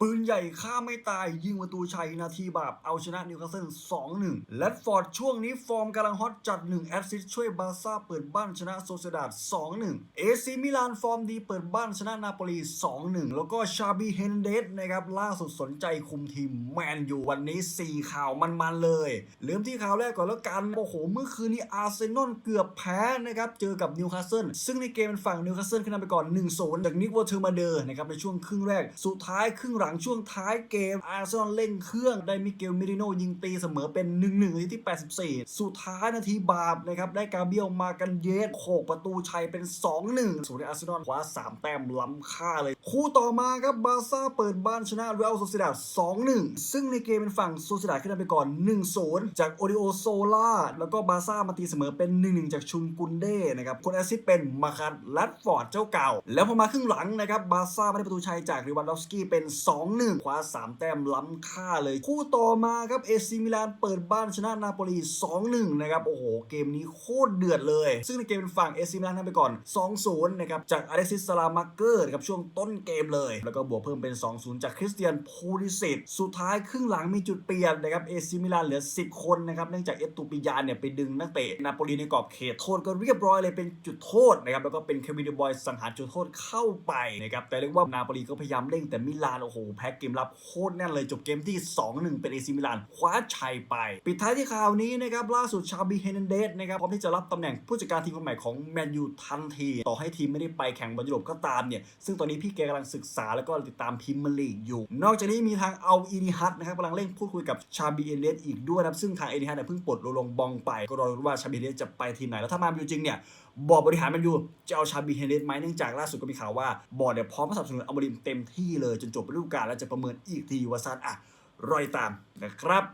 ปืนใหญ่ฆ่าไม่ตาย ยิงประตูชัยนาทีบาปเอาชนะนิวคาสเซิล2-1และฟอร์ดช่วงนี้ฟอร์มกำลังฮอตจัด1แอสซิสต์ช่วยบาซ่าเปิดบ้านชนะโซเซดาด2-1เอซีมิลานฟอร์มดีเปิดบ้านชนะนาโปลี 2-1 แล้วก็ชาบีเฮนเดสนะครับล่าสุดสนใจคุมทีมแมนยูวันนี้ 4 ข่าวมันๆเลยเริ่มที่ข่าวแรกก่อนแล้วกันโอ้โหเมื่อคืนนี้อาร์เซนอลเกือบแพ้นะครับเจอกับนิวคาสเซิลซึ่งในเกมเป็นฝั่งนิวคาสเซิลขึ้นนำไปก่อน1-0จากนิกวอเทอร์มาเดอร์นะครับในช่วงครึ่งแรกสุดท้ายครึ่งหลังช่ววงท้ายเกมอาร์เซนอลเร่งเครื่องได้มิเกลมิริโนยิงตีเสมอเป็น 1-1นาทีที่ 84 สุดท้ายนาทีบาปนะครับ ได้กาเบียลมากันเยสโขกประตูชัยเป็น 2-1ส่วนในอาร์เซนอลคว้า 3 แต้มล้ำค่าเลย คู่ต่อมาครับบาร์ซ่าเปิดบ้านชนะเรอัลโซซิดาด2-1 ซึ่งในเกมเป็นฝั่งโซซิดาดขึ้นนำไปก่อน 1-0 จากโอริโอโซล่าแล้วก็บาร์ซ่ามาตีเสมอเป็น 1-1 จากชุนกุนเด้นะครับคนแอซิสเป็นมาคัตลัดฟอร์ดเจ้าเก่า แล้วพอมาครึ่งหลังนะครับบาร์ซ่าไม่ได้ประตูชัยจากริวันดอฟสกี้เป็น 2 2-1คว้า3 แต้มล้ำค่าเลย คู่ต่อมาครับเอซีมิลานเปิดบ้านชนะนาโปลี2-1นะครับโอ้โหเกมนี้โคตรเดือดเลย ซึ่งในเกมเป็นฝั่งเอซีมิลานทำไปก่อน 2-0นะครับจากอเล็กซิสซาลามาเกอร์ครับช่วงต้นเกมเลย แล้วก็บวกเพิ่มเป็น 2-0 จากคริสเตียนพูลิสิตสุดท้ายครึ่งหลังมีจุดเปลี่ยนนะครับเอซีมิลานเหลือ 10 คนนะครับเนื่องจากเอตูปิยานเนี่ยไปดึงนักเตะนาโปลีในกรอบเขตโทษก็เรียบร้อยเลยเป็นจุดโทษนะครับแล้วก็เป็นเควินเดบอยสังหารจุดโทษเข้าไปนะครับแต่เรียกว่านาโปลีก็พยายามเร่งแต่มิลานโอ้โหแพ้เกมรับโคตรแน่นเลยจบเกมที่ 2-1 เป็นเอซิมิลานคว้าชัยไป ปิดท้ายที่ข่าวนี้นะครับล่าสุดชาบีเฮนเดสนะครับพร้อมที่จะรับตำแหน่งผู้จัดการทีมคนใหม่ของแมนยูทันที ต่อให้ทีมไม่ได้ไปแข่งบอลยุโรปก็ตามเนี่ยซึ่งตอนนี้พี่แกกำลังศึกษาแล้วก็ติดตามพรีเมียร์ลีกอยู่ นอกจากนี้มีทางเอาอีนิฮัตนะครับกำลังเร่งพูดคุยกับชาบีเฮนเดสอีกด้วยนะซึ่งทางเอนิฮัตเนี่ยเพิ่งปลดโรลงบองไปก็รอดูว่าชาบีเฮนเดสจะไปทีมไหนแล้วถ้ามาแมนยูจริงเนี่ยบอร์ดบริหารแมนยูจะเอาชาบีเฮเดสไหมเนื่องจากล่าสุดก็มีข่าวว่าบอร์ดเนี่ยพร้อมสนับสนุนอมริมเต็มที่เลยจนจบฤดูกาลแล้วจะประเมินอีกทีว่าซันอะรอยตามนะครับ